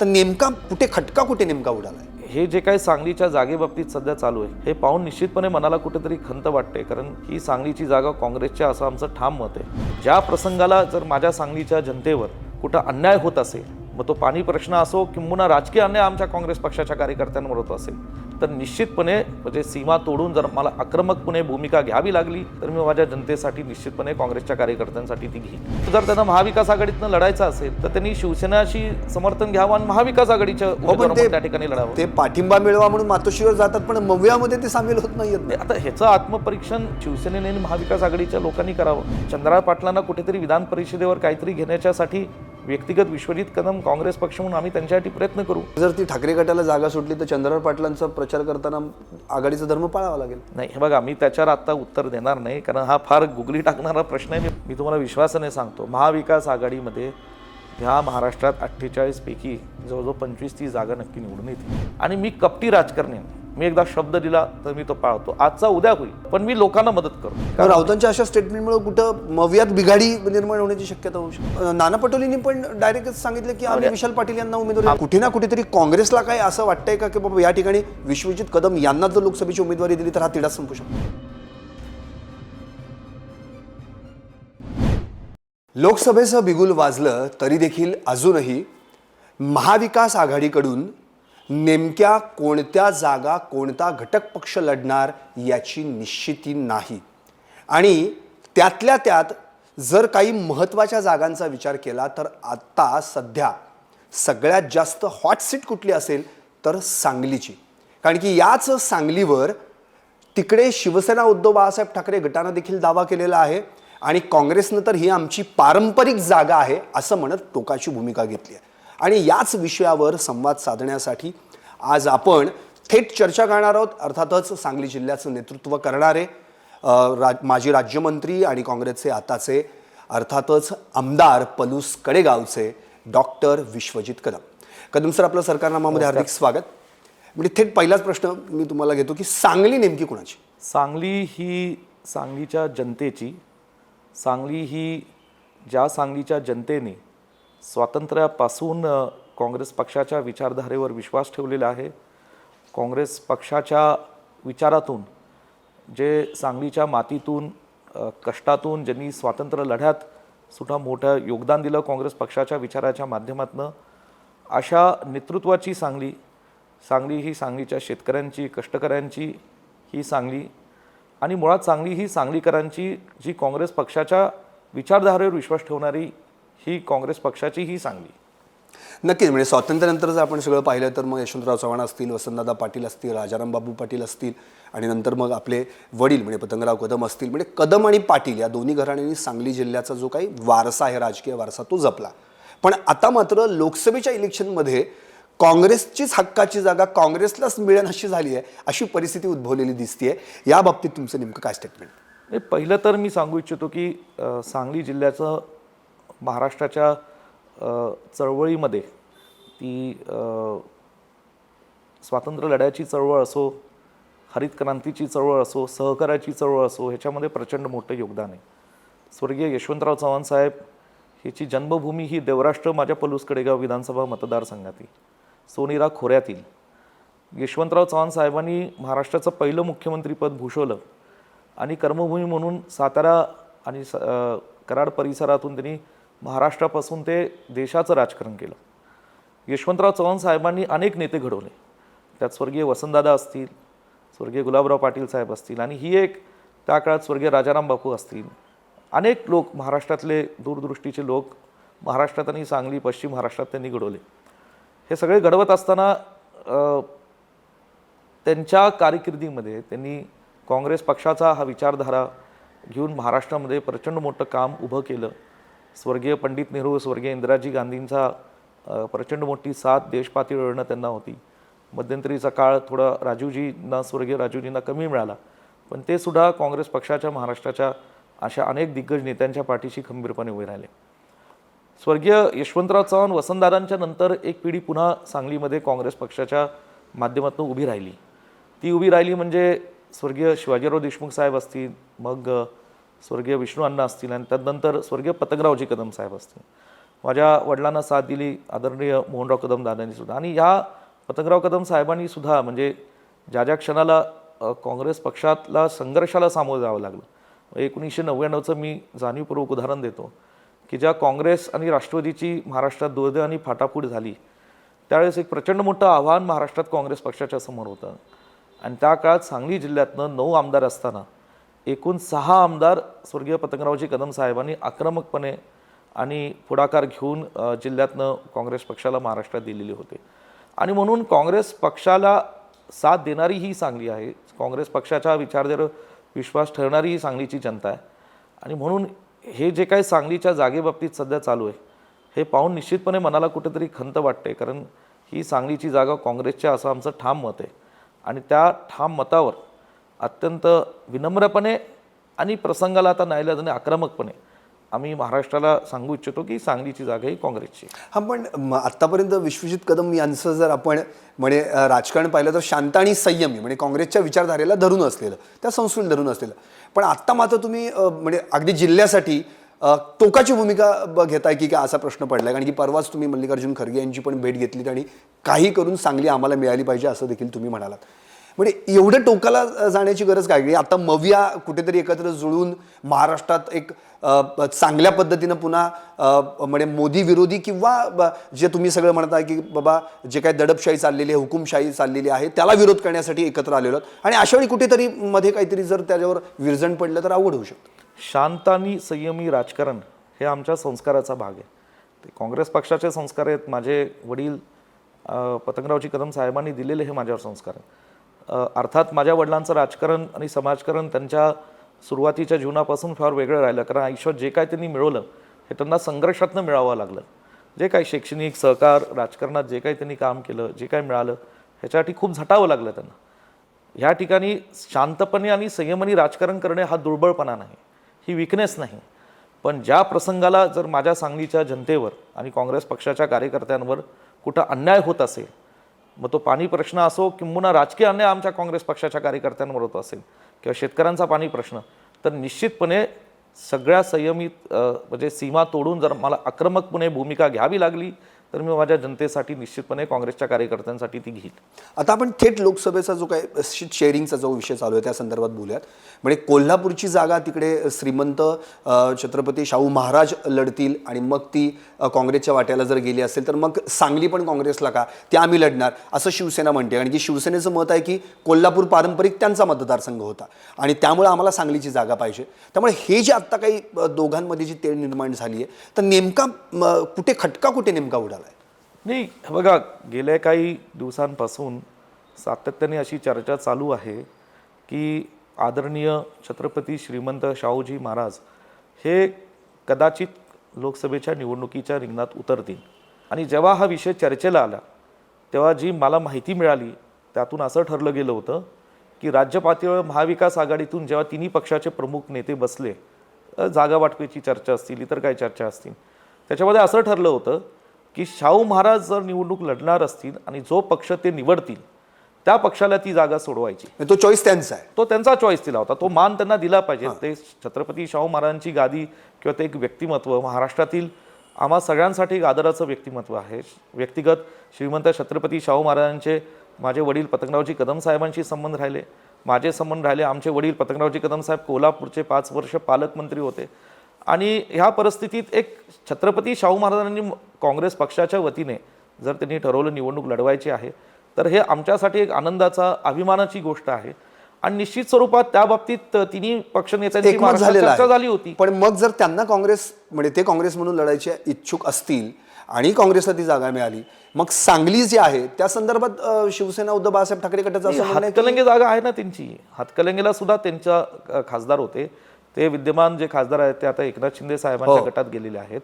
तर नेमका कुठे खटका कुठे नेमका उडाला हे जे काही सांगलीच्या जागेबाबतीत सध्या चालू आहे हे पाहून निश्चितपणे मनाला कुठेतरी खंत वाटते कारण ही सांगलीची जागा काँग्रेसच्या असं आमचं ठाम मत आहे. ज्या प्रसंगाला जर माझ्या सांगलीच्या जनतेवर कुठं अन्याय होत असेल मग तो पाणी प्रश्न असो किंबहुना राजकीय अन्याय आमच्या काँग्रेस पक्षाच्या कार्यकर्त्यांवर होत असेल तर निश्चितपणे म्हणजे सीमा तोडून जर मला आक्रमकपणे भूमिका घ्यावी लागली तर मी माझ्या जनतेसाठी निश्चितपणे काँग्रेसच्या कार्यकर्त्यांसाठी ती घेईन. जर त्यांना महाविकास आघाडीतनं लढायचं असेल तर त्यांनी शिवसेनाशी समर्थन घ्यावं आणि महाविकास आघाडीच्या हो त्या ठिकाणी लढावं. ते पाठिंबा मिळवा म्हणून मातोश्रीवर जातात पण मव्यामध्ये ते सामील होत नाही, आता ह्याचं आत्मपरीक्षण शिवसेनेने आणि महाविकास आघाडीच्या लोकांनी करावं. चंद्रराव पाटलांना कुठेतरी विधान परिषदेवर काहीतरी घेण्याच्यासाठी व्यक्तिगत विश्वजित कदम काँग्रेस पक्ष म्हणून आम्ही त्यांच्यासाठी प्रयत्न करू. जर ती ठाकरे गटाला जागा सुटली तर चंद्रराव पाटलांचा प्रचार करताना आघाडीचा धर्म पाळावा लागेल. नाही हे बघा मी त्याच्यावर आता उत्तर देणार नाही कारण हा फार गुगली टाकणारा प्रश्न आहे. मी तुम्हाला विश्वासाने सांगतो महाविकास आघाडीमध्ये ह्या महाराष्ट्रात अठ्ठेचाळीसपैकी जवळजवळ पंचवीस ती जागा नक्की निवडून येतील. आणि मी कपटी राजकारणी. मी एकदा शब्द दिला तर मी तो पाळतो. आजचा उद्या होईल पण मी लोकांना मदत करतो. राऊतांच्या अशा स्टेटमेंटमुळे कुठं मव्यात बिघाडी निर्माण होण्याची शक्यता होऊ शकते. नाना पटोलेंनी पण डायरेक्टच सांगितलं की आम्ही विशाल पाटील यांना उमेदवारी कुठे ना कुठेतरी काँग्रेसला काय असं वाटतंय का की बाबा या ठिकाणी विश्वजित कदम यांना जर लोकसभेची उमेदवारी दिली तर हा तिढा संपू शकतो. लोकसभेचं बिगुल वाजलं तरी देखील अजूनही महाविकास आघाडीकडून नेमक्या कोणत्या जागा कोणता घटक पक्ष लढणार याची निश्चिती नाही. आणि त्यातल्या त्यात जर काही महत्त्वाच्या जागांचा विचार केला तर आत्ता सध्या सगळ्यात जास्त हॉट सीट कुठली असेल तर सांगलीची. कारण की याच सांगलीवर तिकडे शिवसेना उद्धव बाळासाहेब ठाकरे गटानं देखील दावा केलेला आहे. आणि काँग्रेसनं तर ही आमची पारंपरिक जागा आहे असं म्हणत टोकाची भूमिका घेतली आहे. आणि याच विषयावर संवाद साधण्यासाठी आज आपण थेट चर्चा करणार आहोत. अर्थातच सांगली जिल्ह्याचं नेतृत्व करणारे अ, रा माजी राज्यमंत्री आणि काँग्रेसचे आताचे अर्थातच आमदार पलूस कडेगावचे डॉक्टर विश्वजित कदम. कदम सर आपलं सरकारनामामध्ये हार्दिक स्वागत. म्हणजे थेट पहिलाच प्रश्न मी तुम्हाला घेतो की सांगली नेमकी कुणाची? सांगली ही सांगलीच्या जनतेची सांगली ही ज्या सांगलीच्या जनतेने स्वातंत्र्यापासून काँग्रेस पक्षाच्या विचारधारेवर विश्वास ठेवलेला आहे. काँग्रेस पक्षाच्या विचारातून जे सांगलीच्या मातीतून कष्टातून ज्यांनी स्वातंत्र्य लढ्यात सुद्धा मोठं योगदान दिलं काँग्रेस पक्षाच्या विचाराच्या माध्यमातनं अशा नेतृत्वाची सांगली सांगली ही सांगलीच्या शेतकऱ्यांची कष्टकऱ्यांची ही सांगली आणि मुळात सांगली ही सांगलीकरांची जी काँग्रेस पक्षाच्या विचारधारेवर विश्वास ठेवणारी ही काँग्रेस पक्षाची ही सांगली. नक्कीच म्हणजे स्वातंत्र्यानंतर जर आपण सगळं पाहिलं तर मग यशवंतराव चव्हाण असतील वसंतदादा पाटील असतील राजाराम बाबू पाटील असतील आणि नंतर मग आपले वडील म्हणजे पतंगराव कदम असतील म्हणजे कदम आणि पाटील या दोन्ही घराण्यांनी सांगली जिल्ह्याचा जो काही वारसा आहे राजकीय वारसा तो जपला. पण आता मात्र लोकसभेच्या इलेक्शनमध्ये काँग्रेसचीच हक्काची जागा काँग्रेसलाच मिळेल अशी झाली आहे अशी परिस्थिती उद्भवलेली दिसते या बाबतीत तुमचं नेमकं काय स्टेटमेंट नाही पहिलं तर मी सांगू इच्छितो की सांगली जिल्ह्याचं महाराष्ट्राच्या चळवळीमध्ये ती स्वातंत्र्य लढ्याची चळवळ असो हरित क्रांतीची चळवळ असो सहकार्याची चळवळ असो ह्याच्यामध्ये प्रचंड मोठं योगदान आहे. स्वर्गीय यशवंतराव चव्हाण साहेब ह्याची जन्मभूमी ही देवराष्ट्र माझ्या पलूस कडेगाव विधानसभा मतदारसंघातील सोनेरा खोऱ्यातील. यशवंतराव चव्हाण साहेबांनी महाराष्ट्राचं पहिलं मुख्यमंत्रीपद भूषवलं आणि कर्मभूमी म्हणून सातारा आणि स कराड परिसरातून त्यांनी महाराष्ट्रापासून ते देशाचं राजकारण केलं. यशवंतराव चव्हाण साहेबांनी अनेक नेते घडवले. त्यात स्वर्गीय वसंतदादा असतील स्वर्गीय गुलाबराव पाटील साहेब असतील आणि ही एक त्या काळात स्वर्गीय राजाराम बापू असतील. अनेक लोक महाराष्ट्रातले दूरदृष्टीचे लोक महाराष्ट्रात आणि सांगली पश्चिम महाराष्ट्रात त्यांनी घडवले. हे सगळे घडवत असताना त्यांच्या कारकिर्दीमध्ये त्यांनी काँग्रेस पक्षाचा हा विचारधारा घेऊन महाराष्ट्रामध्ये प्रचंड मोठं काम उभं केलं. स्वर्गीय पंडित नेहरू स्वर्गीय इंदिराजी गांधींचा प्रचंड मोठी साथ देशपातळीवरनं त्यांना होती. मध्यंतरीचा काळ थोडा राजीवजींना स्वर्गीय राजीवजींना कमी मिळाला. पण ते सुद्धा काँग्रेस पक्षाच्या महाराष्ट्राच्या अशा अनेक दिग्गज नेत्यांच्या पाठीशी खंबीरपणे उभे राहिले. स्वर्गीय यशवंतराव चव्हाण वसंतदादांच्या नंतर एक पिढी पुन्हा सांगलीमध्ये काँग्रेस पक्षाच्या माध्यमातून उभी राहिली. ती उभी राहिली म्हणजे स्वर्गीय शिवाजीराव देशमुख साहेब असतील मग स्वर्गीय विष्णू अण्णा असतील आणि त्यानंतर स्वर्गीय पतंगरावजी कदम साहेब असतील. माझ्या वडिलांना साथ दिली आदरणीय मोहनराव कदम दादांनी सुद्धा. आणि ह्या पतंगराव कदम साहेबांनी सुद्धा म्हणजे ज्या ज्या क्षणाला काँग्रेस पक्षातला संघर्षाला सामोरं जावं लागलं. एकोणीसशे नव्याण्णवचं मी जाणीवपूर्वक उदाहरण देतो. की ज्या काँग्रेस आणि राष्ट्रवादीची महाराष्ट्रात दुर्दैवानी फाटाफूट झाली त्यावेळेस एक प्रचंड मोठं आव्हान महाराष्ट्रात काँग्रेस पक्षाच्या समोर होतं. आणि त्या काळात सांगली जिल्ह्यातनं नऊ आमदार असताना एकूण सहा आमदार स्वर्गीय पतंगरावजी कदम साहेबांनी आक्रमकपणे आणि पुढाकार घेऊन जिल्ह्यातनं काँग्रेस पक्षाला महाराष्ट्रात दिलेले होते. आणि म्हणून काँग्रेस पक्षाला साथ देणारी ही सांगली आहे. काँग्रेस पक्षाच्या विचारधार विश्वास ठेवणारी ही सांगलीची जनता आहे. आणि म्हणून हे जे काही सांगलीच्या जागेबाबतीत सध्या चालू आहे हे पाहून निश्चितपणे मनाला कुठेतरी खंत वाटते कारण ही सांगलीची जागा काँग्रेसच्या असं आमचं ठाम मत आहे. आणि त्या ठाम मतावर अत्यंत विनम्रपणे आणि प्रसंगाला आता नाईलाजाने आक्रमकपणे आम्ही महाराष्ट्राला सांगू इच्छितो की सांगलीची जागा ही काँग्रेसची हां हा पण आत्तापर्यंत विश्वजित कदम यांचं जर आपण म्हणजे राजकारण पाहिलं तर शांत आणि संयमी म्हणजे काँग्रेसच्या विचारधारेला धरून असलेलं त्या संस्कृती धरून असलेलं. पण आत्ता मात्र तुम्ही म्हणजे अगदी जिल्ह्यासाठी टोकाची भूमिका घेताय की काय असा प्रश्न पडलाय? कारण की परवाच तुम्ही मल्लिकार्जुन खरगे यांची पण भेट घेतलीत आणि काही करून चांगली आम्हाला मिळाली पाहिजे असं देखील तुम्ही म्हणालात. म्हणजे एवढं टोकाला जाण्याची गरज काय? म्हणजे आता मविया कुठेतरी एकत्र जुळून महाराष्ट्रात एक चांगल्या पद्धतीनं पुन्हा म्हणजे मोदी विरोधी किंवा जे तुम्ही सगळं म्हणता की बाबा जे काही दडपशाही चाललेली आहे हुकुमशाही चाललेली आहे त्याला विरोध करण्यासाठी एकत्र आलेलो आहोत. आणि अशा वेळी कुठेतरी मध्ये काहीतरी जर त्याच्यावर विरजण पडलं तर अवघड होऊ शकतं. शांत आणि संयमी राजकारण हे आमच्या संस्काराचा भाग आहे. ते काँग्रेस पक्षाचे संस्कार आहेत. माझे वडील पतंगरावजी कदम साहेबांनी दिलेले हे माझ्यावर संस्कार आहेत. अर्थात माझ्या वडिलांचं राजकारण आणि समाजकारण त्यांच्या सुरुवातीच्या जीवनापासून फार वेगळं राहिलं. कारण आयुष्यात जे काय त्यांनी मिळवलं हे त्यांना संघर्षातनं मिळावं लागलं. जे काही शैक्षणिक सहकार राजकारणात जे काही त्यांनी काम केलं जे काय मिळालं ह्याच्यासाठी खूप झटावं लागलं त्यांना. ह्या ठिकाणी शांतपणे आणि संयमाने राजकारण करणे हा दुर्बळपणा नाही. ही विकनेस नाही. पण ज्या प्रसंगाला जर माझ्या सांगलीच्या जनतेवर आणि काँग्रेस पक्षाच्या कार्यकर्त्यांवर कुठं अन्याय होत असेल मग तो पाणी प्रश्न असो किंबहुना राजकीय अन्याय आमच्या काँग्रेस पक्षाच्या कार्यकर्त्यांवर होत असेल किंवा शेतकऱ्यांचा पाणी प्रश्न तर निश्चितपणे सगळ्या संयमित म्हणजे सीमा तोडून जर मला आक्रमकपणे भूमिका घ्यावी लागली तर मी माझ्या जनतेसाठी निश्चितपणे काँग्रेसच्या कार्यकर्त्यांसाठी ती घेईल. आता आपण थेट लोकसभेचा जो काय सीट शेअरिंगचा जो विषय चालू आहे त्या संदर्भात बोलूयात. म्हणजे कोल्हापूरची जागा तिकडे श्रीमंत छत्रपती शाहू महाराज लढतील आणि मग ती काँग्रेसच्या वाट्याला जर गेली असेल तर मग सांगली पण काँग्रेसला का? ते आम्ही लढणार असं शिवसेना म्हणते. आणि की शिवसेनेचं मत आहे की कोल्हापूर पारंपरिक त्यांचा मतदारसंघ होता. आणि त्यामुळे आम्हाला सांगलीची जागा पाहिजे. त्यामुळे हे जे आत्ता काही दोघांमध्ये जी तेढ निर्माण झाली आहे तर नेमका कुठे खटका कुठे नेमका उडा नाही हे बघा गेल्या काही दिवसांपासून सातत्याने अशी चर्चा चालू आहे की आदरणीय छत्रपती श्रीमंत शाहूजी महाराज हे कदाचित लोकसभेच्या निवडणुकीच्या रिंगणात उतरतील. आणि जेव्हा हा विषय चर्चेला आला तेव्हा जी मला माहिती मिळाली त्यातून असं ठरलं गेलं होतं की राज्य पातळीवर महाविकास आघाडीतून जेव्हा तिन्ही पक्षाचे प्रमुख नेते बसले जागा वाटपेची चर्चा असतील इतर काही चर्चा असतील त्याच्यामध्ये असं ठरलं होतं की शाहू महाराज जर निवडणूक लढणार असतील आणि जो पक्ष ते निवडतील त्या पक्षाला ती जागा सोडवायची. म्हणजे तो चॉईस त्यांचा आहे. तो त्यांचा चॉईस दिला होता. तो मान त्यांना दिला पाहिजे. ते छत्रपती शाहू महाराजांची गादी किंवा ते एक व्यक्तिमत्व महाराष्ट्रातील आम्हा सगळ्यांसाठी एक आदराचं व्यक्तिमत्व आहे. व्यक्तिगत श्रीमंत छत्रपती शाहू महाराजांचे माझे वडील पतंगरावजी कदम साहेबांशी संबंध राहिले. माझे संबंध राहिले. आमचे वडील पतंगरावजी कदम साहेब कोल्हापूरचे पाच वर्ष पालकमंत्री होते. आणि ह्या परिस्थितीत एक छत्रपती शाहू महाराजांनी काँग्रेस पक्षाच्या वतीने जर त्यांनी ठरवलं निवडणूक लढवायची आहे तर हे आमच्यासाठी एक आनंदाचा अभिमानाची गोष्ट आहे. आणि निश्चित स्वरूपात त्या बाबतीत तिन्ही पक्षनेत्यांची चर्चा झाली होती. पण मग जर त्यांना काँग्रेस म्हणजे ते काँग्रेस म्हणून लढायचे इच्छुक असतील आणि काँग्रेसला ती जागा मिळाली मग सांगली जी आहे त्या संदर्भात शिवसेना उद्धव बाळासाहेब ठाकरे गटाचं हातकलंगे जागा आहे ना त्यांची. हातकलंगेला सुद्धा त्यांच्या खासदार होते. ते विद्यमान जे खासदार आहेत ते आता एकनाथ शिंदे साहेबांच्या गटात गेलेले आहेत.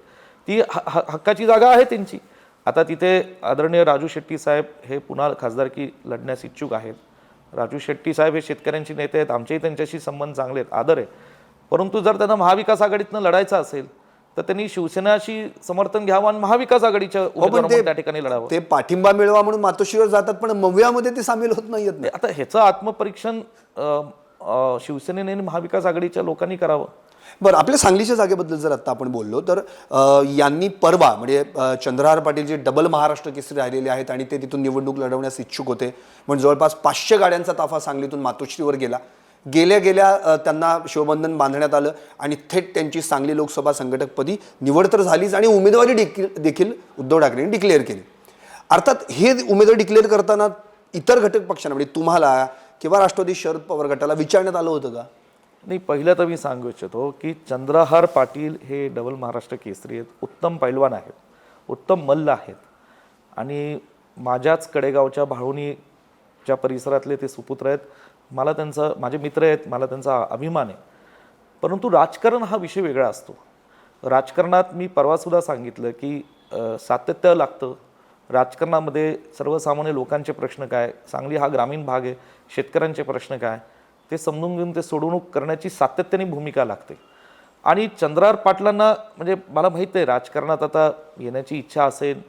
ती ह- ह- हक्काची जागा आहे त्यांची. आता तिथे आदरणीय राजू शेट्टी साहेब हे पुन्हा खासदारकी लढण्यास इच्छुक आहेत. राजू शेट्टी साहेब हे शेतकऱ्यांची नेते आहेत. आमचेही त्यांच्याशी संबंध चांगले आहेत. आदर आहे. परंतु जर त्यांना महाविकास आघाडीतनं लढायचं असेल तर त्यांनी शिवसेनाशी समर्थन घ्यावं आणि महाविकास आघाडीच्या हो त्या ठिकाणी लढावं. ते पाठिंबा मिळवा म्हणून मातोश्रीवर जातात पण मव्यामध्ये ते सामील होत नाहीयेत ना? आता ह्याचं आत्मपरीक्षण शिवसेनेने आणि महाविकास आघाडीच्या लोकांनी करावं. बरं आपल्या सांगलीच्या जागेबद्दल जर आता आपण बोललो तर यांनी परवा म्हणजे चंद्रहार पाटील जे डबल महाराष्ट्र केसरी राहिलेले आहेत आणि ते तिथून निवडणूक लढवण्यास इच्छुक होते म्हणजे जवळपास पाचशे गाड्यांचा ताफा सांगलीतून मातोश्रीवर गेला. गेल्या गेल्या त्यांना शिवबंधन बांधण्यात आलं आणि थेट त्यांची सांगली लोकसभा संघटकपदी निवड तर झालीच आणि उमेदवारी देखील देखील उद्धव ठाकरेंनी डिक्लेअर केली. अर्थात हे उमेदवार डिक्लेअर करताना इतर घटक पक्षांना म्हणजे तुम्हाला किंवा राष्ट्रवादी शरद पवार गटाला विचारण्यात आलं होतं का? नाही पहिलं तर मी सांगू इच्छितो की चंद्रहार पाटील हे डबल महाराष्ट्र केसरी आहेत उत्तम पैलवान आहेत उत्तम मल्ल आहेत. आणि माझ्याच कडेगावच्या भाळवणीच्या परिसरातले ते सुपुत्र आहेत. मला त्यांचा माझे मित्र आहेत मला त्यांचा अभिमान आहे. परंतु राजकारण हा विषय वेगळा असतो. राजकारणात मी परवासुद्धा सांगितलं की सातत्य लागतं. राजकारणामध्ये सर्वसामान्य लोकांचे प्रश्न काय? सांगली हा ग्रामीण भाग आहे. शेतकऱ्यांचे प्रश्न काय? ते समजून घेऊन ते सोडवणूक करण्याची सातत्याने भूमिका लागते. आणि चंद्रार पाटलांना म्हणजे मला माहीत आहे राजकारणात आता येण्याची इच्छा असेल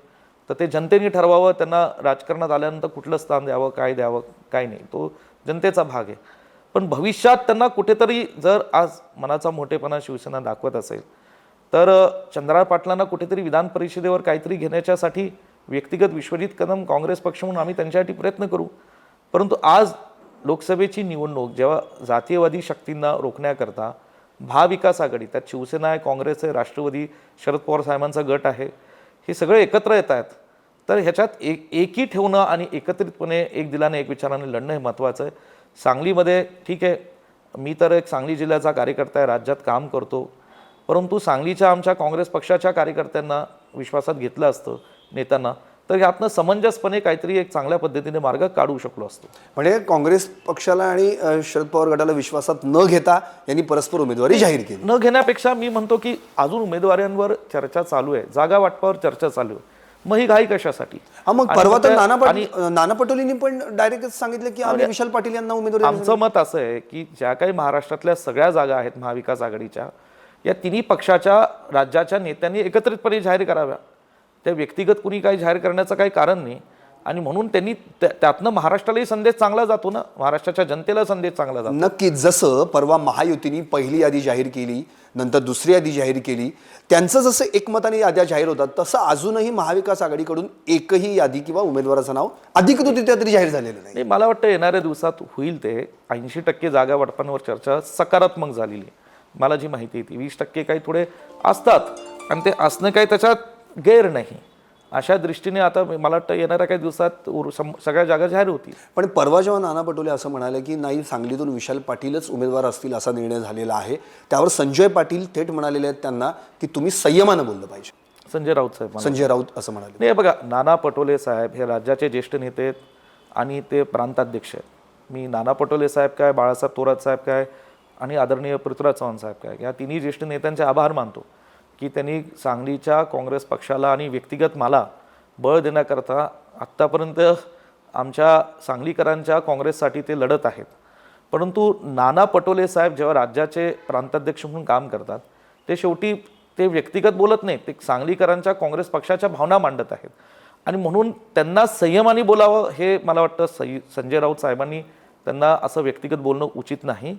तर ते जनतेने ठरवावं त्यांना राजकारणात आल्यानंतर कुठलं स्थान द्यावं काय द्यावं काय नाही तो जनतेचा भाग आहे. पण भविष्यात त्यांना कुठेतरी जर आज मनाचा मोठेपणा शिवसेना दाखवत असेल तर चंद्रार पाटलांना कुठेतरी विधान परिषदेवर काहीतरी घेण्याच्यासाठी व्यक्तिगत विश्वजित कदम काँग्रेस पक्ष म्हणून आम्ही त्यांच्यासाठी प्रयत्न करू. परंतु आज लोकसभेची निवडणूक जेव्हा जातीयवादी शक्तींना रोखण्याकरता महाविकास आघाडी त्यात शिवसेना आहे काँग्रेस आहे राष्ट्रवादी शरद पवार साहेबांचा गट आहे हे सगळे एकत्र येत आहेत. तर ह्याच्यात एक एकी ठेवणं आणि एकत्रितपणे एक दिलाने एक विचाराने लढणं हे महत्त्वाचं आहे. सांगलीमध्ये ठीक आहे मी तर एक सांगली जिल्ह्याचा कार्यकर्ता आहे राज्यात काम करतो. परंतु सांगलीच्या आमच्या काँग्रेस पक्षाच्या कार्यकर्त्यांना विश्वासात घेतलं असतं. नेत्यांना तर यातनं समंजसपणे काहीतरी एक चांगल्या पद्धतीने मार्ग काढू शकलो असतो. म्हणजे काँग्रेस पक्षाला आणि शरद पवार गटाला विश्वासात न घेता यांनी परस्पर उमेदवारी जाहीर केली. न घेण्यापेक्षा मी म्हणतो की अजून उमेदवारांवर चर्चा चालू आहे. जागा वाटपावर चर्चा चालू आहे. मग ही घाई कशासाठी? मग परवा तर नाना पाटील नाना पटोलेंनी पण डायरेक्ट सांगितलं की आम्ही विशाल पाटील यांना उमेदवारी आमचं मत असं आहे की ज्या काही महाराष्ट्रातल्या सगळ्या जागा आहेत महाविकास आघाडीच्या या तिन्ही पक्षाच्या राज्याच्या नेत्यांनी एकत्रितपणे जाहीर कराव्या. त्या व्यक्तिगत कुणी काही जाहीर करण्याचं काही कारण नाही. आणि म्हणून त्यांनी त्या- त्यातनं महाराष्ट्रालाही संदेश चांगला जातो ना. महाराष्ट्राच्या जनतेला संदेश चांगला जातो. नक्कीच. जसं परवा महायुतीने पहिली यादी जाहीर केली नंतर दुसरी यादी जाहीर केली त्यांचं जसं एकमताने याद्या जाहीर होतात तसं अजूनही महाविकास आघाडीकडून एकही यादी किंवा उमेदवाराचं नाव अधिकृतरित्या तरी जाहीर झालेलं नाही. मला वाटतं येणाऱ्या दिवसात होईल ते. ऐंशी टक्के जागा वाटपांवर चर्चा सकारात्मक झालेली मला जी माहिती आहे ती वीस टक्के काही थोडे असतात. आणि ते असणं काही त्याच्यात गैर नाही. अशा दृष्टीने आता मला वाटतं येणाऱ्या काही दिवसात उर- सम- सगळ्या जागा जाहीर होतील. पण परवा जेव्हा नाना पटोले असं म्हणाले की नाही सांगलीतून विशाल पाटीलच उमेदवार असतील असा निर्णय झालेला आहे. त्यावर संजय पाटील थेट म्हणालेले आहेत त्यांना की तुम्ही संयमानं बोललं पाहिजे. संजय राऊत साहेब संजय राऊत असं म्हणाले. नाही बघा नाना पटोले साहेब हे राज्याचे ज्येष्ठ नेते आहेत आणि ते प्रांताध्यक्ष आहेत. मी नाना पटोले साहेब काय बाळासाहेब थोरात साहेब काय आणि आदरणीय पृथ्वीराज चव्हाण साहेब काय या तिन्ही ज्येष्ठ नेत्यांचे आभार मानतो. की त्यांनी सांगलीच्या काँग्रेस पक्षाला आणि व्यक्तिगत मला बळ देण्याकरता आत्तापर्यंत आमच्या सांगलीकरांच्या काँग्रेससाठी ते लढत आहेत. परंतु नाना पटोले साहेब जेव्हा राज्याचे प्रांताध्यक्ष म्हणून काम करतात ते शेवटी ते व्यक्तिगत बोलत नाहीत ते सांगलीकरांच्या काँग्रेस पक्षाच्या भावना मांडत आहेत. आणि म्हणून त्यांना संयमाने बोलावं हे मला वाटतं सई संजय राऊत साहेबांनी त्यांना असं व्यक्तिगत बोलणं उचित नाही.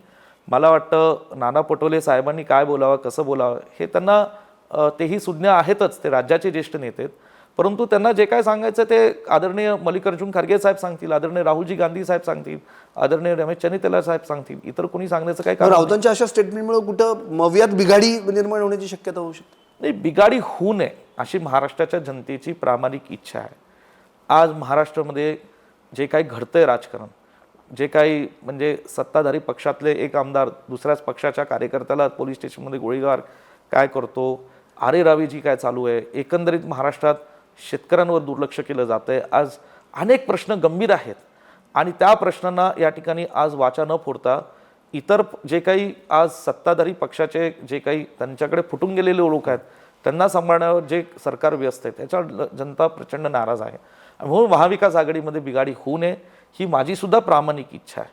मला वाटतं नाना पटोले साहेबांनी काय बोलावं कसं बोलावं हे त्यांना तेही सुज्ञ आहेतच ते राज्याचे ज्येष्ठ नेते आहेत. परंतु त्यांना जे काय सांगायचं ते आदरणीय मल्लिकार्जुन खरगे साहेब सांगतील आदरणीय राहुलजी गांधी साहेब सांगतील आदरणीय रमेश चनितेला साहेब सांगतील इतर कोणी सांगण्याचं काय कारण राऊतांच्या अशा स्टेटमेंटमुळे कुठं मवियात बिघाडी निर्माण होण्याची शक्यता होऊ शकते? नाही बिगाडी होऊ नये अशी महाराष्ट्राच्या जनतेची प्रामाणिक इच्छा आहे. आज महाराष्ट्रामध्ये जे काही घडतंय राजकारण जे काही म्हणजे सत्ताधारी पक्षातले एक आमदार दुसऱ्याच पक्षाच्या कार्यकर्त्याला पोलीस स्टेशनमध्ये गोळीबार काय करतो आरे रावी जी काय चालू आहे एकंदरीत महाराष्ट्रात शेतकऱ्यांवर दुर्लक्ष केलं जातं आहे आज अनेक प्रश्न गंभीर आहेत आणि त्या प्रश्नांना या ठिकाणी आज वाचा न फोडता इतर जे काही आज सत्ताधारी पक्षाचे जे काही त्यांच्याकडे फुटून गेलेले लोक आहेत त्यांना सांभाळण्यावर जे सरकार व्यस्त आहे त्याच्यावर जनता प्रचंड नाराज आहे. म्हणून महाविकास आघाडीमध्ये बिघाडी होऊ नये ही माझीसुद्धा प्रामाणिक इच्छा आहे.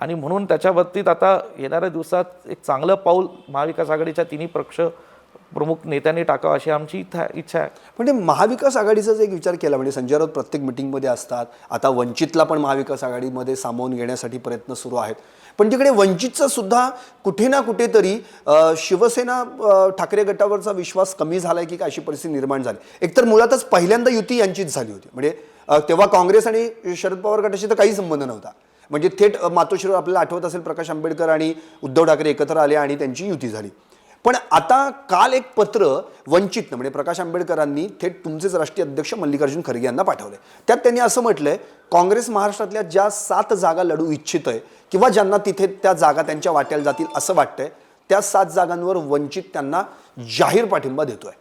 आणि म्हणून त्याच्या बाबतीत आता येणाऱ्या दिवसात एक चांगलं पाऊल महाविकास आघाडीच्या तिन्ही पक्ष प्रमुख नेत्यांनी टाकावं अशी आमची इच्छा इच्छा आहे. म्हणजे महाविकास आघाडीचा एक विचार केला म्हणजे संजय राऊत प्रत्येक मिटिंगमध्ये असतात. आता वंचितला पण महाविकास आघाडीमध्ये सामावून घेण्यासाठी प्रयत्न सुरू आहेत. पण तिकडे वंचितचा सुद्धा कुठे ना कुठेतरी शिवसेना ठाकरे गटावरचा विश्वास कमी झालाय की अशी परिस्थिती निर्माण झाली. एकतर मुळातच पहिल्यांदा युती यांचीच झाली होती. म्हणजे तेव्हा काँग्रेस आणि शरद पवार गटाशी तर काही संबंध नव्हता. म्हणजे थेट मातोश्रीवर आपल्याला आठवत असेल प्रकाश आंबेडकर आणि उद्धव ठाकरे एकत्र आले आणि त्यांची युती झाली. पण आता काल एक पत्र वंचितनं म्हणजे प्रकाश आंबेडकरांनी थेट तुमचेच राष्ट्रीय अध्यक्ष मल्लिकार्जुन खरगे यांना पाठवले त्यात त्यांनी असं म्हटलंय काँग्रेस महाराष्ट्रातल्या ज्या सात जागा लढू इच्छित आहे किंवा ज्यांना तिथे त्या जागा त्यांच्या वाट्याला जातील असं वाटतंय त्या सात जागांवर वंचित त्यांना जाहीर पाठिंबा देतोय.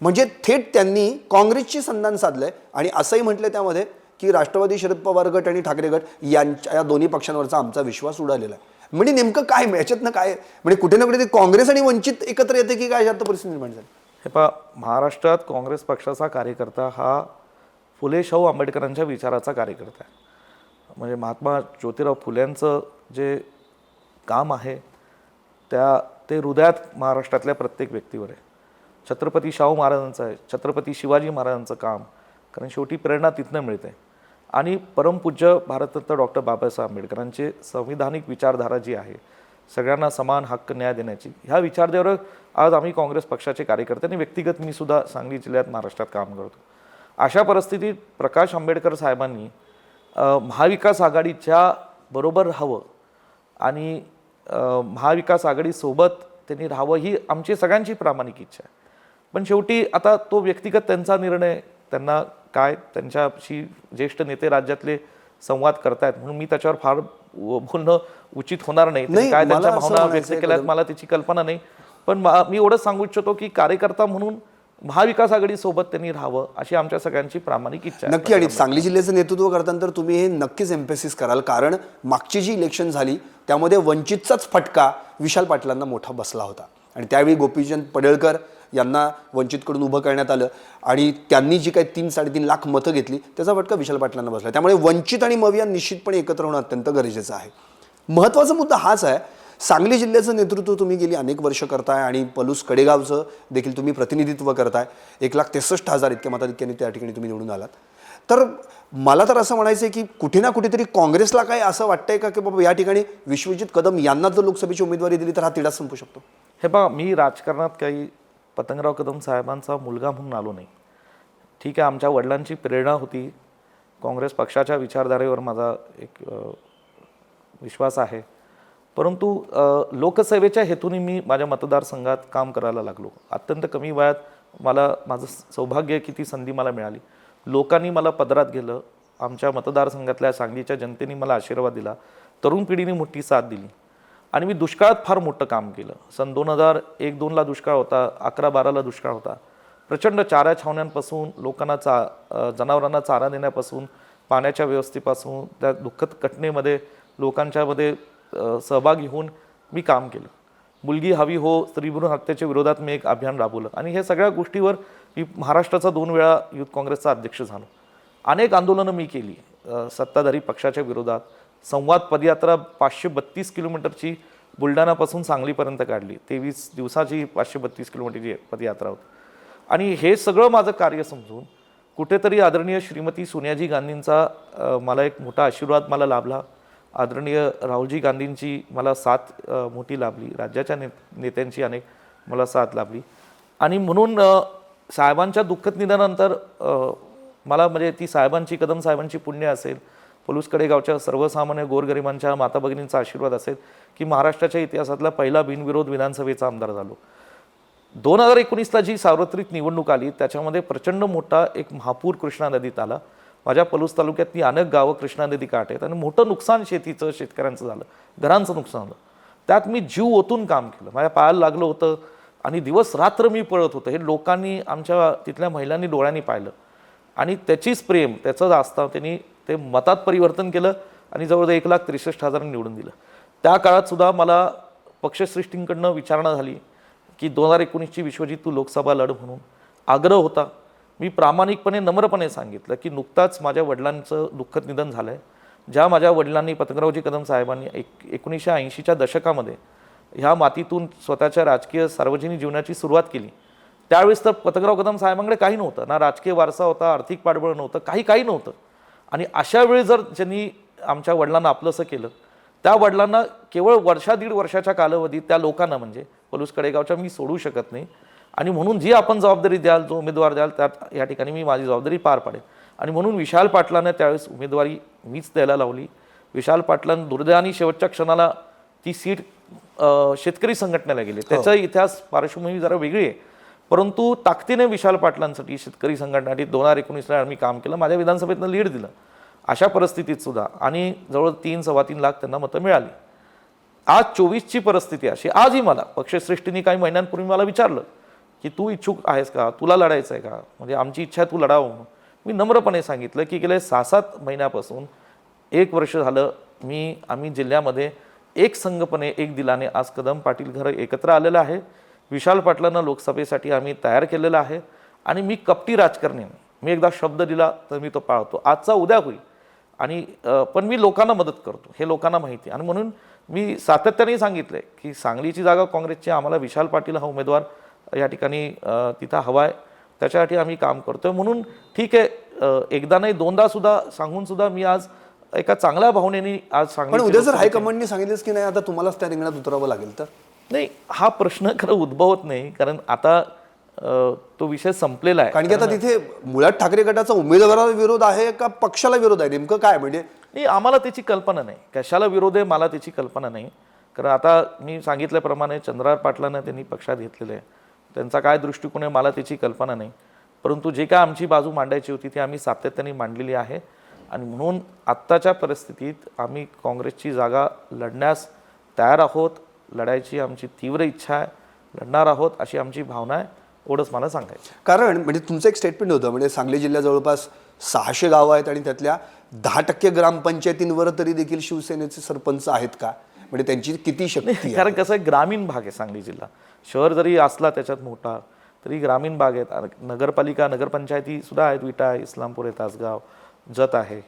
म्हणजे थेट त्यांनी काँग्रेसची संधान साधलंय आणि असंही म्हटलंय त्यामध्ये की राष्ट्रवादी शरद पवार गट आणि ठाकरे गट यांच्या या दोन्ही पक्षांवरचा आमचा विश्वास उडालेला आहे. म्हणजे नेमकं काय याच्यातनं काय म्हणजे कुठे ना कुठे ते काँग्रेस आणि वंचित एकत्र येते की काय यात परिस्थिती निर्माण झाली? हे पहा महाराष्ट्रात काँग्रेस पक्षाचा कार्यकर्ता हा फुले शाहू आंबेडकरांच्या विचाराचा कार्यकर्ता आहे. म्हणजे महात्मा ज्योतिराव फुल्यांचं जे काम आहे त्या ते हृदयात महाराष्ट्रातल्या प्रत्येक व्यक्तीवर आहे. छत्रपती शाहू महाराजांचं आहे छत्रपती शिवाजी महाराजांचं काम कारण शेवटी प्रेरणा तिथनं मिळते. आणि परमपूज्य भारतरत्न डॉक्टर बाबासाहेब आंबेडकरांची संविधानिक विचारधारा जी आहे सगळ्यांना समान हक्क न्याय देण्याची ह्या विचारधारेवर आज आम्ही काँग्रेस पक्षाचे कार्यकर्ते आणि व्यक्तिगत मी सुद्धा सांगली जिल्ह्यात महाराष्ट्रात काम करतो. अशा परिस्थितीत प्रकाश आंबेडकर साहेबांनी महाविकास आघाडीच्या बरोबर राहावं आणि महाविकास आघाडीसोबत त्यांनी राहावं ही आमची सगळ्यांची प्रामाणिक इच्छा आहे. पण शेवटी आता तो व्यक्तिगत त्यांचा निर्णय त्यांना काय त्यांच्याशी ज्येष्ठ नेते राज्यातले संवाद करतायत म्हणून मी त्याच्यावर फार बोलणं उचित होणार नाही. त्यांनी काय त्यांच्या भावना व्यक्त केल्यात. मला त्याची कल्पना नाही. पण मा- एवढंच सांगू इच्छितो की कार्यकर्ता म्हणून महाविकास आघाडी सोबत त्यांनी राहावं अशी आमच्या सगळ्यांची प्रामाणिक इच्छा नक्की आणि सांगली जिल्ह्याचं नेतृत्व करताना तर तुम्ही हे नक्कीच एम्फेसिस कराल कारण मागची जी इलेक्शन झाली त्यामध्ये वंचितचाच फटका विशाल पाटलांना मोठा बसला होता. आणि त्यावेळी गोपीचंद पडळकर यांना वंचितकडून उभं करण्यात आलं. आणि त्यांनी जी काही तीन साडेतीन लाख मतं घेतली त्याचा फटका विशाल पाटलांना बसला. त्यामुळे वंचित आणि मविया निश्चितपणे एकत्र होणं अत्यंत गरजेचं आहे. महत्त्वाचा मुद्दा हाच आहे सांगली जिल्ह्याचं नेतृत्व तुम्ही गेली अनेक वर्ष करताय आणि पलूस कडेगावचं देखील तुम्ही प्रतिनिधित्व करताय. एक लाख तेसष्ट हजार इतक्या मताधिक्याने त्या ठिकाणी तुम्ही निवडून आलात. तर मला तर असं म्हणायचं आहे की कुठे ना कुठेतरी काँग्रेसला काय असं वाटतंय का की बाबा या ठिकाणी विश्वजित कदम यांना जर लोकसभेची उमेदवारी दिली तर हा तिढा संपू शकतो? हे बघा मी राजकारणात काही पतंगराव कदम साहेबांचा मुलगा म्हणून आलो नाही. ठीक आहे आमच्या वडिलांची प्रेरणा होती. काँग्रेस पक्षाच्या विचारधारेवर माझा एक विश्वास आहे. परंतु लोकसेवेच्या हेतूने मी माझ्या मतदारसंघात काम करायला लागलो. अत्यंत कमी वयात मला माझं सौभाग्य आहे की ती संधी मला मिळाली. लोकांनी मला पदरात गेलं. आमच्या मतदारसंघातल्या सांगलीच्या जनतेने मला आशीर्वाद दिला. तरुण पिढीने मोठी साथ दिली. आणि मी दुष्काळात फार मोठं काम केलं. सन दोन हजार एक दोनला दुष्काळ होता अकरा बाराला दुष्काळ होता. प्रचंड चारा छावण्यांपासून लोकांना चा जनावरांना चारा देण्यापासून पाण्याच्या व्यवस्थेपासून त्या दुःखद घटनेमध्ये लोकांच्यामध्ये सहभागी होऊन मी काम केलं. मुलगी हवी हो स्त्रीभ्रूण हत्येच्या विरोधात मी एक अभियान राबवलं. आणि हे सगळ्या गोष्टीवर मी महाराष्ट्राचा दोन वेळा युथ काँग्रेसचा अध्यक्ष झालो. अनेक आंदोलनं मी केली सत्ताधारी पक्षाच्या विरोधात संवाद पदयात्रा पाचशे बत्तीस किलोमीटरची बुलढाणापासून सांगलीपर्यंत काढली. तेवीस दिवसाची पाचशे बत्तीस किलोमीटरची पदयात्रा होती. आणि हे सगळं माझं कार्य समजून कुठेतरी आदरणीय श्रीमती सोनियाजी गांधींचा मला एक मोठा आशीर्वाद मला लाभला. आदरणीय राहुलजी गांधींची मला साथ मोठी लाभली. राज्याच्या ने नेत्यांची अनेक मला साथ लाभली. आणि म्हणून साहेबांच्या दुःखद निधनानंतर मला म्हणजे ती साहेबांची कदम साहेबांची पुण्य असेल पलूसकडे गावच्या सर्वसामान्य गोरगरिबांच्या माता भगिनींचा आशीर्वाद असेल की महाराष्ट्राच्या इतिहासातला पहिला बिनविरोध विधानसभेचा आमदार झालो. दोन हजार एकोणीसला जी सार्वत्रिक निवडणूक आली त्याच्यामध्ये प्रचंड मोठा एक महापूर कृष्णा नदीत आला. माझ्या पलूस तालुक्यातली अनेक गावं कृष्णा नदी काठ आहेत आणि मोठं नुकसान शेतीचं शेतकऱ्यांचं झालं. घरांचं नुकसान झालं. त्यात मी जीव ओतून काम केलं. माझ्या पायाला लागलं होतं आणि दिवस रात्र मी पळत होतं. हे लोकांनी आमच्या तिथल्या महिलांनी डोळ्यांनी पाहिलं. आणि त्याचीच प्रेम त्याचं आस्था त्यांनी ते मतात परिवर्तन केलं आणि जवळजवळ एक लाख त्रेसष्ट हजारांनी निवडून दिलं. त्या काळात सुद्धा मला पक्षश्रेष्ठींकडनं विचारणा झाली की दोन हजार एकोणीसची विश्वजित तू लोकसभा लढ म्हणून आग्रह होता. मी प्रामाणिकपणे नम्रपणे सांगितलं की नुकताच माझ्या वडिलांचं दुःखद निधन झालं आहे ज्या माझ्या वडिलांनी पतंगरावजी कदम साहेबांनी एक एकोणीसशे ऐंशीच्या दशकामध्ये ह्या मातीतून स्वतःच्या राजकीय सार्वजनिक जीवनाची सुरुवात केली. त्यावेळेस तर पतंगराव कदम साहेबांकडे काही नव्हतं. ना राजकीय वारसा होता आर्थिक पाठबळ नव्हतं काही काही नव्हतं. आणि अशा वेळी जर ज्यांनी आमच्या वडिलांना आपलंसं केलं त्या वडिलांना केवळ वर्षा दीड वर्षाच्या कालावधीत त्या लोकांना म्हणजे पलूस कडेगावच्या मी सोडू शकत नाही. आणि म्हणून जी आपण जबाबदारी द्याल जो उमेदवार द्याल त्यात या ठिकाणी मी माझी जबाबदारी पार पाडेल आणि म्हणून विशाल पाटलानं त्यावेळेस उमेदवारी मीच द्यायला लावली. विशाल पाटलांनी दुर्दैवाने शेवटच्या क्षणाला ती सीट शेतकरी संघटनेला गेली. त्याचा इतिहास पार्श्वभूमी जरा वेगळी आहे. परंतु ताकदीने विशाल पाटलांसाठी शेतकरी संघटनासाठी दोन हजार एकोणीसला आम्ही काम केलं माझ्या विधानसभेतनं लीड दिलं. अशा परिस्थितीत सुद्धा आणि जवळ तीन सव्वा तीन लाख त्यांना मतं मिळाली. आज चोवीसची परिस्थिती अशी आजही मला पक्षश्रेष्ठींनी काही महिन्यांपूर्वी मला विचारलं की तू इच्छुक आहेस का? तुला लढायचं आहे का? म्हणजे आमची इच्छा आहे तू लढावं म्हणून. मी नम्रपणे सांगितलं की गेले सहा सात महिन्यापासून एक वर्ष झालं मी आम्ही जिल्ह्यामध्ये एक संघपणे एक दिलाने आज कदम पाटील घर एकत्र आलेलं आहे. विशाल पाटलांना लोकसभेसाठी आम्ही तयार केलेलं आहे आणि मी कपटी राजकारणी. मी एकदा शब्द दिला तर मी तो पाळतो. आजचा उद्या होईल. आणि पण मी लोकांना मदत करतो. हे लोकांना माहिती आहे. आणि म्हणून मी सातत्याने सांगितलंय की सांगलीची जागा काँग्रेसची आम्हाला विशाल पाटील हा उमेदवार या ठिकाणी तिथं हवा आहे. त्याच्यासाठी आम्ही काम करतोय. म्हणून ठीक आहे एकदा नाही दोनदा सुद्धा सांगून सुद्धा मी आज एका चांगल्या भावनेने आज सांगली उद्या जर हायकमांडने सांगितलंच की नाही आता तुम्हालाच त्या रिंगणात उतरावं लागेल तर? नाही हा प्रश्न खरं उद्भवत नाही कारण आता तो विषय संपलेला आहे. कारण की आता तिथे मुळात ठाकरे गटाचा उमेदवाराला विरोध आहे का पक्षाला विरोध आहे? नेमकं काय? म्हणजे नाही आम्हाला त्याची कल्पना नाही. कशाला विरोध आहे मला त्याची कल्पना नाही. कारण आता मी सांगितल्याप्रमाणे चंद्रहार पाटलांना त्यांनी पक्षात घेतलेलं आहे. त्यांचा काय दृष्टिकोन आहे मला त्याची कल्पना नाही. परंतु जे काय आमची बाजू मांडायची होती ती आम्ही सातत्याने मांडलेली आहे. आणि म्हणून आत्ताच्या परिस्थितीत आम्ही काँग्रेसची जागा लढण्यास तयार आहोत. लढायची आमची तीव्र इच्छा आहे. लढणार आहोत अशी आमची भावना आहे. एवढंच मला सांगायचं कारण म्हणजे तुमचं एक स्टेटमेंट होतं म्हणजे सांगली जिल्ह्यात जवळपास सहाशे गावं आहेत आणि त्यातल्या दहा टक्के ग्रामपंचायतींवर तरी देखील शिवसेनेचे सरपंच आहेत का? म्हणजे त्यांची किती शक्ती आहे? कारण कसं आहे ग्रामीण भाग आहे सांगली जिल्हा. शहर जरी असला त्याच्यात मोठा तरी ग्रामीण भाग आहेत. नगरपालिका नगरपंचायती सुद्धा आहेत. विटा इस्लामपूर आहे तासगाव जत आहे.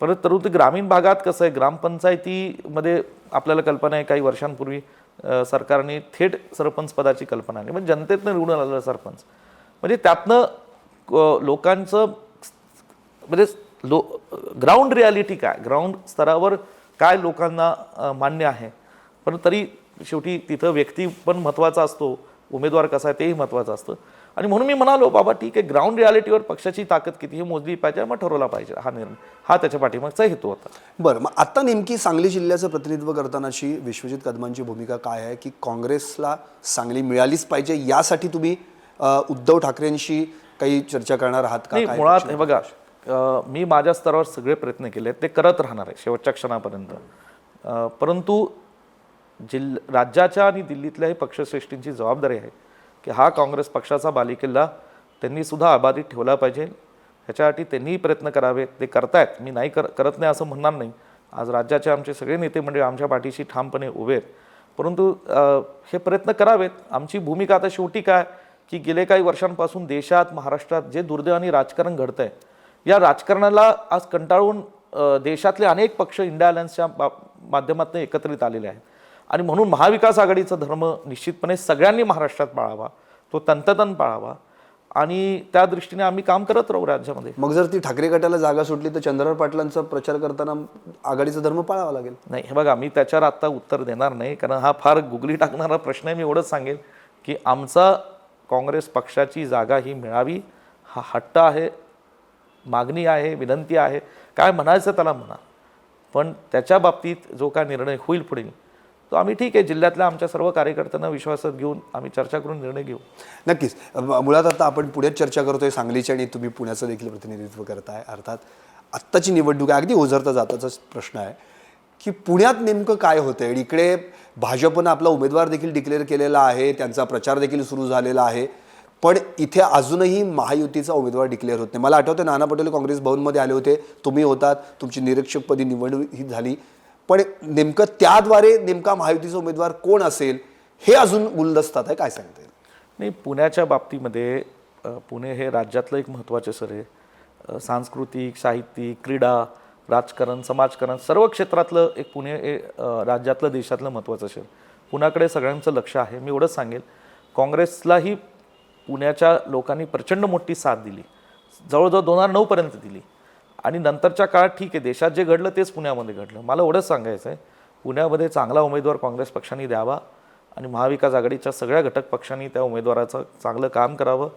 परत परंतु ग्रामीण भागात कसं आहे? ग्रामपंचायतीमध्ये आपल्याला कल्पना आहे काही वर्षांपूर्वी सरकारने थेट सरपंच पदाची कल्पना आली म्हणजे जनतेतनं निवडून आलेला सरपंच. म्हणजे त्यातनं लोकांचं म्हणजे लो ग्राउंड रियालिटी काय? ग्राउंड स्तरावर काय लोकांना मान्य आहे? पण तरी शेवटी तिथं व्यक्ती पण महत्त्वाचा असतो उमेदवार कसा आहे तेही महत्त्वाचं असतं. आणि म्हणून मी म्हणालो बाबा ठीक आहे ग्राउंड रियालिटीवर पक्षाची ताकद किती हे मोजली पाहिजे मग ठरवला पाहिजे. हा निर्णय हा त्याच्या पाठीमागचा हेतू होता. बरं मग आता नेमकी सांगली जिल्ह्याचं प्रतिनिधित्व करतानाची विश्वजित कदमांची भूमिका काय आहे की काँग्रेसला सांगली मिळालीच पाहिजे यासाठी तुम्ही उद्धव ठाकरेंशी काही चर्चा करणार आहात का? मुळात हे बघा मी माझ्या स्तरावर सगळे प्रयत्न केले ते करत राहणार आहे शेवटच्या क्षणापर्यंत. परंतु जिल्ह राज्याच्या आणि दिल्लीतल्याही पक्षश्रेष्ठींची जबाबदारी आहे. की हा काँग्रेस पक्षाचा बालेकिल्ला त्यांनी सुद्धा अबाधित ठेवला पाहिजे. ह्याच्यासाठी त्यांनीही प्रयत्न करावे. ते करतायत. मी नाही कर करत नाही असं म्हणणार नाही. आज राज्याचे आमचे सगळे नेते मंडळी आमच्या पाठीशी ठामपणे उभे आहेत. परंतु हे प्रयत्न करावेत. आमची भूमिका आता शेवटी काय? की गेले काही वर्षांपासून देशात महाराष्ट्रात जे दुर्दैवाने राजकारण घडतं आहे या राजकारणाला आज कंटाळून देशातले अनेक पक्ष इंडिया अलायन्सच्या बा माध्यमातून एकत्रित आलेले आहेत. आणि म्हणून महाविकास आघाडीचा धर्म निश्चितपणे सगळ्यांनी महाराष्ट्रात पाळावा तो तंततन पाळावा. आणि त्या दृष्टीने आम्ही काम करत राहू राज्यामध्ये. मग जर ती ठाकरे गटाला जागा सुटली तर चंद्रराव पाटलांचा प्रचार करताना आघाडीचा धर्म पाळावा लागेल? नाही हे बघा मी त्याच्यावर आत्ता उत्तर देणार नाही कारण हा फार गुगली टाकणारा प्रश्न आहे. मी एवढंच सांगेन की आमचा काँग्रेस पक्षाची जागा ही मिळावी हा हट्ट आहे मागणी आहे विनंती आहे. काय म्हणायचं त्याला म्हणा. पण त्याच्या बाबतीत जो काय निर्णय होईल पुढे तो आम्ही ठीक आहे जिल्ह्यातल्या आमच्या सर्व कार्यकर्त्यांना विश्वासात घेऊन आम्ही चर्चा करून निर्णय घेऊ. नक्कीच. मुळात आता आपण पुण्यात चर्चा करतोय सांगलीची आणि तुम्ही पुण्याचं देखील प्रतिनिधित्व करताय. अर्थात आत्ताची निवडणूक आहे अगदी ओझरता जाताचाच प्रश्न आहे. की पुण्यात नेमकं काय होतं आहे इकडे भाजपनं आपला उमेदवार देखील डिक्लेअर केलेला आहे त्यांचा प्रचार देखील सुरू झालेला आहे. पण इथे अजूनही महायुतीचा उमेदवार डिक्लेअर होत नाही. मला आठवतं नाना पटोले काँग्रेस भवनमध्ये आले होते. तुम्ही होतात तुमची निरीक्षकपदी निवडणूक ही झाली. पण नेमकं त्याद्वारे नेमका महायुतीचा उमेदवार कोण असेल हे अजून गुलदस्तात आहे काय सांगता येईल? नाही पुण्याच्या बाबतीमध्ये पुणे हे राज्यातलं एक महत्त्वाचे सर आहे. सांस्कृतिक साहित्यिक क्रीडा राजकारण समाजकारण सर्व क्षेत्रातलं एक पुणे हे राज्यातलं देशातलं महत्त्वाचं शहर पुण्याकडे सगळ्यांचं लक्ष आहे मी एवढंच सांगेल. काँग्रेसलाही पुण्याच्या लोकांनी प्रचंड मोठी साथ दिली. जवळजवळ दोन हजार नऊपर्यंत दिली. आणि नंतरच्या काळात ठीक आहे देशात जे घडलं तेच पुण्यामध्ये घडलं. मला एवढंच सांगायचं आहे पुण्यामध्ये चांगला उमेदवार काँग्रेस पक्षाने द्यावा आणि महाविकास आघाडीच्या सगळ्या घटक पक्षांनी त्या उमेदवाराचं चांगलं काम करावं.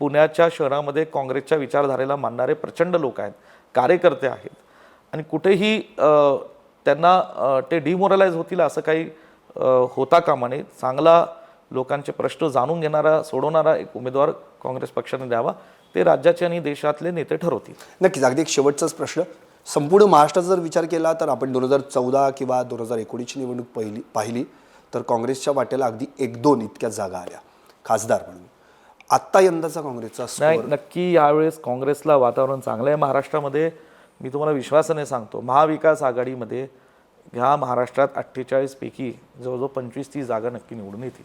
पुण्याच्या शहरामध्ये काँग्रेसच्या विचारधारेला मानणारे प्रचंड लोक आहेत कार्यकर्ते आहेत. आणि कुठेही त्यांना ते डिमोरलाइज होतील असं काही होता कामा नये. चांगला लोकांचे प्रश्न जाणून घेणारा सोडवणारा एक उमेदवार काँग्रेस पक्षाने द्यावा. ते राज्याचे आणि देशातले नेते ठरवतील. नक्कीच. अगदी एक शेवटचाच प्रश्न. संपूर्ण महाराष्ट्राचा जर विचार केला तर आपण दोन हजार चौदा किंवा दोन हजार एकोणीसची निवडणूक पहिली पाहिली तर काँग्रेसच्या वाट्याला अगदी एक दोन इतक्या जागा आल्या. खासदार म्हणून. आत्ता यंदाचा काँग्रेसचा नाही नक्की यावेळेस काँग्रेसला वातावरण चांगलं आहे. महाराष्ट्रामध्ये मी तुम्हाला विश्वासाने सांगतो महाविकास आघाडीमध्ये ह्या महाराष्ट्रात अठ्ठेचाळीस पैकी जवळजवळ पंचवीस तीस जागा नक्की निवडून येतील.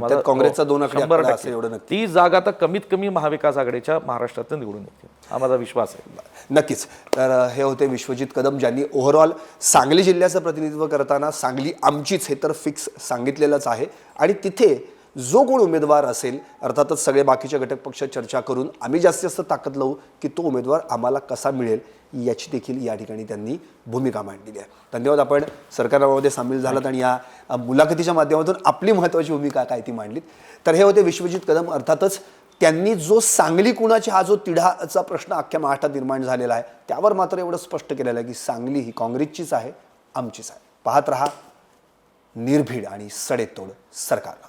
काँग्रेसचा दोन आकडे शंभर टक्के. एवढं नक्की. तीस जागा तर कमीत कमी महाविकास आघाडीच्या महाराष्ट्रातून निवडून येतील हा माझा विश्वास आहे नक्कीच तर हे होते विश्वजित कदम ज्यांनी ओव्हरऑल सांगली जिल्ह्याचं प्रतिनिधित्व करताना सांगली आमचीच हे तर फिक्स सांगितलेलंच आहे आणि तिथे जो कोण उमेदवार असेल अर्थातच सगळे बाकीचे घटक पक्ष चर्चा करून आम्ही जास्तीत जास्त ताकद लावू की तो उमेदवार आम्हाला कसा मिळेल याची देखील या ठिकाणी त्यांनी भूमिका मांडलेली आहे. धन्यवाद आपण सरकारमध्ये सामील झालात आणि या मुलाखतीच्या माध्यमातून आपली महत्त्वाची भूमिका काय ती मांडलीत. तर हे होते विश्वजित कदम अर्थातच त्यांनी जो सांगली कुणाची हा जो तिढाचा प्रश्न अख्ख्या महाराष्ट्रात निर्माण झालेला आहे त्यावर मात्र एवढं स्पष्ट केलेलं आहे की सांगली ही काँग्रेसचीच आहे आमचीच आहे. पाहत रहा निर्भीड आणि सडेतोड सरकारला